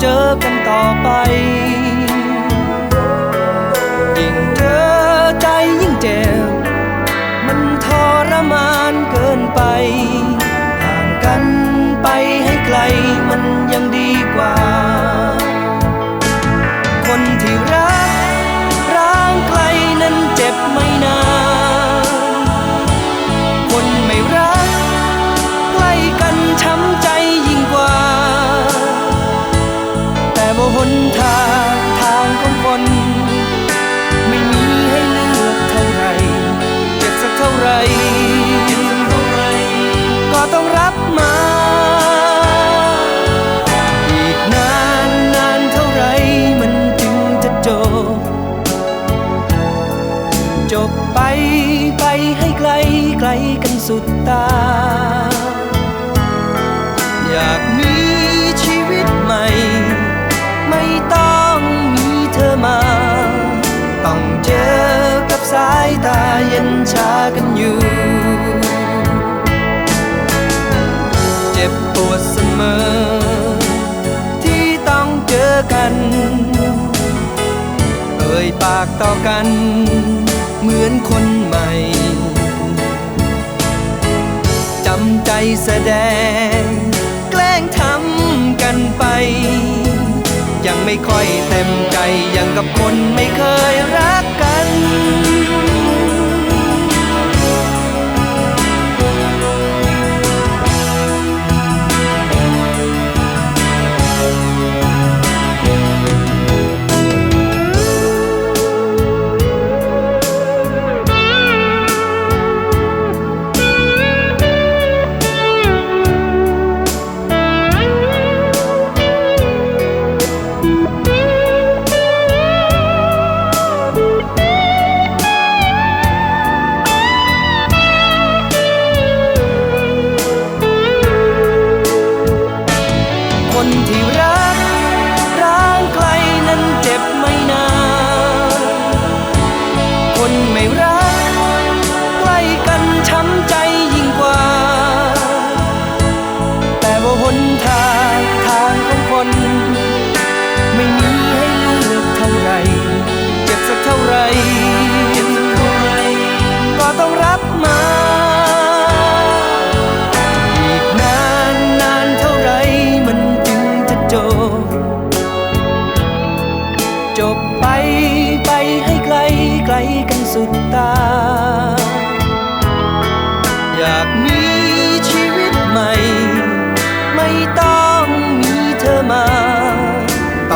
เจอกันต่อไป ยิ่งเจอใจยิ่งเจ็บ มันทรมานเกินไป บไปไปให้ไกลไกลกันสุดตา อยากมีชีวิตใหม่ ไม่ต้องมีเธอมา ต้องเจอกับสายตาเย็นชากันอยู่ เจ็บปวดเสมอ ที่ต้องเจอกัน เอ่ยปากต่อกันเหมือน คนใหม่ จำใจแสดง แกล้งทำกันไป ยังไม่ค่อยเต็มใจยังกับคนไม่เคย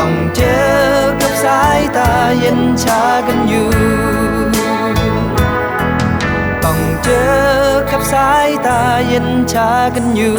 ต้องเจอกับสายตาเย็นชากันอยู่ ต้องเจอกับสายตาเย็นชากันอยู่